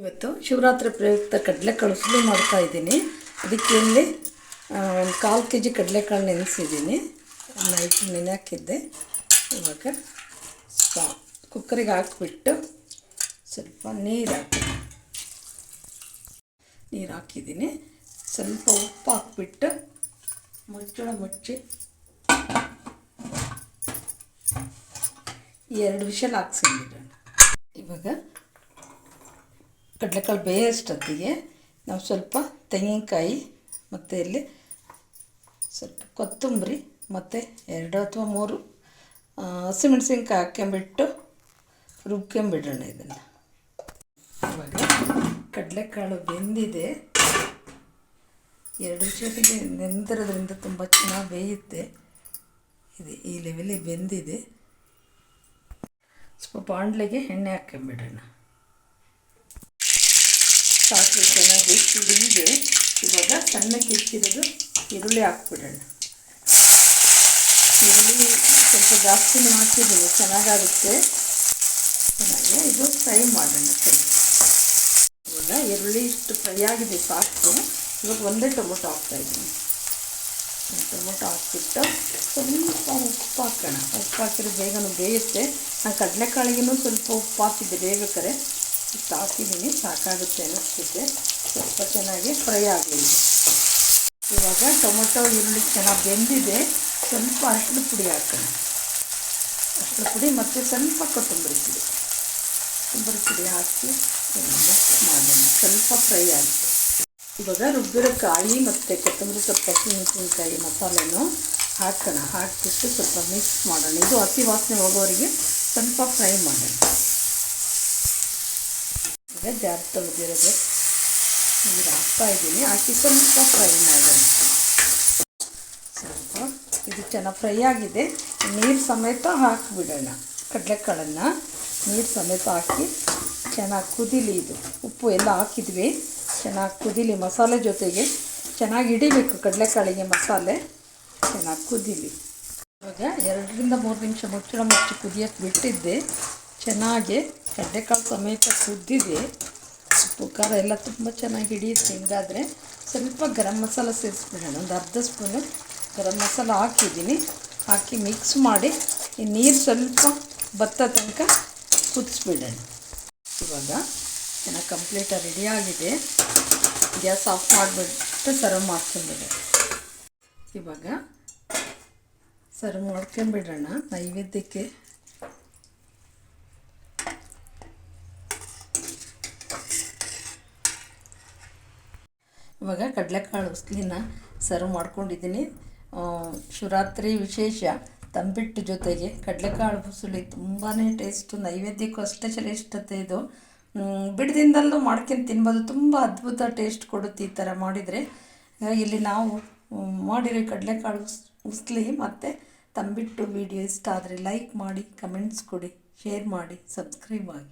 ಇವತ್ತು ಶಿವರಾತ್ರಿ ಪ್ರಯುಕ್ತ ಕಡಲೆಕಾಳು ಉಸಲು ಮಾಡ್ತಾ ಇದ್ದೀನಿ. ಅದಕ್ಕೆ ಇಲ್ಲಿ ಒಂದು ಕಾಲು ಕೆ ಜಿ ಕಡಲೆಕಾಳು ನೆನೆಸಿದ್ದೀನಿ. ನೈಟ್ ನೆನೆ ಹಾಕಿದ್ದೆ ಇವಾಗ ಕುಕ್ಕರಿಗೆ ಹಾಕ್ಬಿಟ್ಟು ಸ್ವಲ್ಪ ನೀರು ಹಾಕಿ ನೀರು ಹಾಕಿದ್ದೀನಿ. ಸ್ವಲ್ಪ ಉಪ್ಪು ಹಾಕ್ಬಿಟ್ಟು ಮುಚ್ಚಳ ಮುಚ್ಚಿ ಎರಡು ವಿಷಲ್ ಹಾಕ್ಸಿಬಿಡೋಣ ಇವಾಗ ಕಡಲೆಕಾಳು ಬೇಯಷ್ಟೊತ್ತಿಗೆ ನಾವು ಸ್ವಲ್ಪ ತೆಂಗಿನಕಾಯಿ ಮತ್ತು ಇಲ್ಲಿ ಸ್ವಲ್ಪ ಕೊತ್ತಂಬರಿ ಮತ್ತು ಎರಡು ಅಥವಾ ಮೂರು ಹಸಿಮೆಣ್ಸಿನ್ಕಾಯಿ ಹಾಕ್ಕೊಂಬಿಟ್ಟು ರುಬ್ಕೊಂಬಿಡೋಣ ಇದನ್ನು. ಇವಾಗ ಕಡಲೆಕಾಳು ಬೆಂದಿದೆ. ಎರಡು ವಿಷಯಕ್ಕೆ ನೆಂದಿರೋದ್ರಿಂದ ತುಂಬ ಚೆನ್ನಾಗಿ ಬೇಯುತ್ತೆ. ಇದೆ, ಈ ಲೆವೆಲಿಗೆ ಬೆಂದಿದೆ. ಸ್ವಲ್ಪ ಬಾಣಲೆಗೆ ಎಣ್ಣೆ ಹಾಕ್ಕೊಂಬಿಡೋಣ ಸಾಸಿವೆ ಚೆನ್ನಾಗಿ ಸುಡಿದು ಇವಾಗ ಸಣ್ಣಕ್ಕೆ ಹೆಚ್ಚಿರೋದು ಈರುಳ್ಳಿ ಹಾಕ್ಬಿಡೋಣ. ಈರುಳ್ಳಿ ಸ್ವಲ್ಪ ಜಾಸ್ತಿನೇ ಹಾಕಿದ್ದೀನಿ ಚೆನ್ನಾಗಾಗುತ್ತೆ. ಚೆನ್ನಾಗಿ ಇದು ಫ್ರೈ ಮಾಡೋಣ ಸರಿ. ಇವಾಗ ಈರುಳ್ಳಿ ಇಷ್ಟು ಫ್ರೈ ಆಗಿದೆ ಸಾಕು. ಇವಾಗ ಒಂದೇ ಟೊಮೊಟೊ ಹಾಕ್ತಾಯಿದ್ದೀನಿ ಟೊಮೊಟೊ ಹಾಕ್ಬಿಟ್ಟು ಸ್ವಲ್ಪ ಉಪ್ಪು ಹಾಕೋಣ. ಉಪ್ಪು ಹಾಕಿದ್ರೆ ಬೇಗನೂ ಬೇಯುತ್ತೆ. ನಾನು ಕಡಲೆಕಾಳಿಗೂ ಸ್ವಲ್ಪ ಉಪ್ಪು ಹಾಕಿದ್ದೆ ಬೇಯ್ಬೇಕಾರೆ ಇಷ್ಟು ಹಾಕಿದ್ದೀನಿ ಸಾಕಾಗುತ್ತೆ ಅನ್ನಿಸ್ತಿದೆ ಸ್ವಲ್ಪ ಚೆನ್ನಾಗಿ ಫ್ರೈ ಆಗಲಿ. ಇವಾಗ ಟೊಮೊಟೊ, ಈರುಳ್ಳಿ ಚೆನ್ನಾಗಿ ಬೆಂದಿದೆ. ಸ್ವಲ್ಪ ಅರಿಶಿನ ಪುಡಿ ಹಾಕೋಣ. ಅರಿಶಿನ ಪುಡಿ ಮತ್ತು ಸ್ವಲ್ಪ ಕೊತ್ತಂಬರಿ ಪುಡಿ. ಕೊತ್ತಂಬರಿ ಪುಡಿ ಹಾಕಿ ಮಿಕ್ಸ್ ಮಾಡೋಣ. ಸ್ವಲ್ಪ ಫ್ರೈ ಆಗುತ್ತೆ. ಇವಾಗ ರುಬ್ಬಿರೋ ಕಾಯಿ ಮತ್ತು ಕೊತ್ತಂಬರಿ ಸ್ವಲ್ಪ ಹಸಿಮೆಣಸಿನಕಾಯಿ ಮಸಾಲೆನು ಹಾಕೋಣ. ಹಾಕಿಬಿಟ್ಟು ಸ್ವಲ್ಪ ಮಿಕ್ಸ್ ಮಾಡೋಣ. ಇದು ಹಸಿ ವಾಸನೆ ಹೋಗೋವರೆಗೆ ಸ್ವಲ್ಪ ಫ್ರೈ ಮಾಡೋಣ. ಈಗ ಜಾರ್ ತೊಳೆದಿರೋದು. ನೀರು ಹಾಕ್ತಾ ಇದ್ದೀನಿ. ಹಾಕಿ ಸ್ವಲ್ಪ ಫ್ರೈ ಮಾಡೋಣ. ಸ್ವಲ್ಪ ಇದು ಚೆನ್ನಾಗಿ ಫ್ರೈ ಆಗಿದೆ. ನೀರು ಸಮೇತ ಹಾಕಿಬಿಡೋಣ. ಕಡಲೆಕಾಳನ್ನು ನೀರು ಸಮೇತ ಹಾಕಿ ಚೆನ್ನಾಗಿ ಕುದಿಲಿ ಇದು. ಉಪ್ಪು ಎಲ್ಲ ಹಾಕಿದ್ವಿ. ಚೆನ್ನಾಗಿ ಕುದಿಲಿ. ಮಸಾಲೆ ಜೊತೆಗೆ ಚೆನ್ನಾಗಿ ಹಿಡಿಬೇಕು ಕಡಲೆಕಾಳಿಗೆ ಮಸಾಲೆ. ಚೆನ್ನಾಗಿ ಕುದೀಲಿ. ಇವಾಗ ಎರಡರಿಂದ ಮೂರು ನಿಮಿಷ ಮುಚ್ಚಳ ಮುಚ್ಚಿ ಕುದಿಯೋಕ್ಕೆ ಬಿಟ್ಟಿದ್ದೆ. ಚೆನ್ನಾಗಿ ಕಡಲೆಕಾಳು ಸಮೇತ ಕುದ್ದಿದೆ. ಸೊಪ್ಪು, ಖಾರ ಎಲ್ಲ ತುಂಬ ಚೆನ್ನಾಗಿ ಹಿಡಿಯುತ್ತೆ. ಹಿಂಗಾದರೆ ಸ್ವಲ್ಪ ಗರಂ ಮಸಾಲ ಸೇರಿಸ್ಬಿಡೋಣ. ಒಂದು ಅರ್ಧ ಸ್ಪೂನು ಗರಂ ಮಸಾಲ ಹಾಕಿದ್ದೀನಿ. ಹಾಕಿ ಮಿಕ್ಸ್ ಮಾಡಿ ಈ ನೀರು ಸ್ವಲ್ಪ ಬತ್ತ ತನಕ ಕುದಿಸ್ಬಿಡೋಣ. ಇವಾಗ ಚೆನ್ನಾಗಿ ಕಂಪ್ಲೀಟಾಗಿ ರೆಡಿಯಾಗಿದೆ ಗ್ಯಾಸ್ ಆಫ್ ಮಾಡಿಬಿಟ್ಟು ಸರ್ವ್ ಮಾಡ್ಕೊಂಬಿಡೋಣ ಇವಾಗ ಸರ್ವ್ ಮಾಡ್ಕೊಂಬಿಡೋಣ ನೈವೇದ್ಯಕ್ಕೆ ಇವಾಗ ಕಡಲೆಕಾಳು ಉಸ್ಲಿನ ಸರ್ವ್ ಮಾಡ್ಕೊಂಡಿದ್ದೀನಿ. ಶಿವರಾತ್ರಿ ವಿಶೇಷ ತಂಬಿಟ್ಟು ಜೊತೆಗೆ ಕಡಲೆಕಾಳು ಉಸುಳಿ ತುಂಬಾ ಟೇಸ್ಟು ನೈವೇದ್ಯಕ್ಕೂ ಅಷ್ಟೇ ಶ್ರೇಷ್ಠತೆ ಇದು. ಬಿಡದಿಂದಲ್ಲೂ ಬಿಡದಿಂದಲೂ ಮಾಡ್ಕೊಂಡು ತಿನ್ಬೋದು. ತುಂಬ ಅದ್ಭುತ ಟೇಸ್ಟ್ ಕೊಡುತ್ತೆ ಈ ಥರ ಮಾಡಿದರೆ. ಇಲ್ಲಿ ನಾವು ಮಾಡಿರೋ ಕಡಲೆಕಾಳು ಉಸ್ ಉಸ್ಲಿ ಮತ್ತು ತಂಬಿಟ್ಟು ವಿಡಿಯೋ ಇಷ್ಟ ಆದರೆ ಲೈಕ್ ಮಾಡಿ ಕಮೆಂಟ್ಸ್ ಕೊಡಿ ಶೇರ್ ಮಾಡಿ ಸಬ್ಸ್ಕ್ರೈಬ್ ಆಗಿ.